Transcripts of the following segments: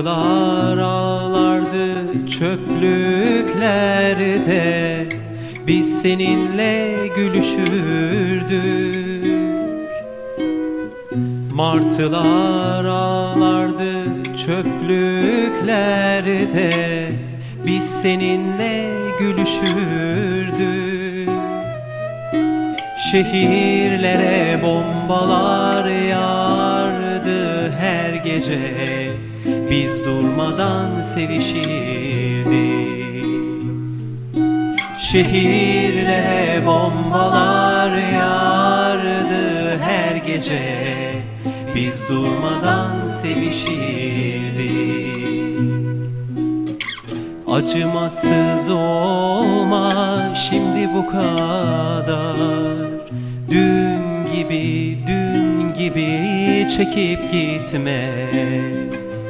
Arılar ağlardı çöplüklerde. Biz seninle gülüşürdük. Martılar ağlardı çöplüklerde. Biz seninle gülüşürdük. Şehirlere bombalar yağardı her gece. Biz durmadan sevişirdik. Şehirlere bombalar yağardı her gece. Biz durmadan sevişirdik. Acımasız olma şimdi bu kadar. Dün gibi dün gibi çekip gitme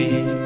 Kum